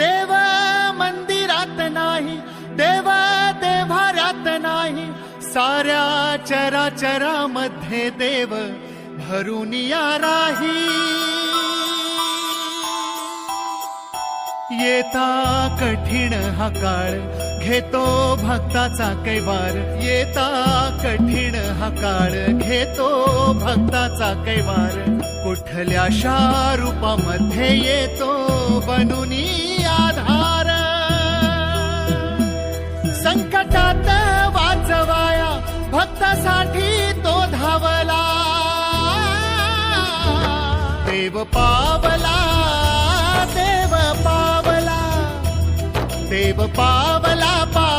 देव मंदिरात नाही देव देव्हाऱ्यात नाही साऱ्या चराचरामध्ये देव भरून या राही. येता कठीण हा काळ घेतो भक्ताचा कैवार. येता कठीण हा काळ घेतो भक्ताचा कैवार. कुठल्याशा रूपामध्ये येतो बनूनी आधार. संकटात वाचवाया भक्तासाठी तो धावला. देव पावला देव पावला देव पावला पावला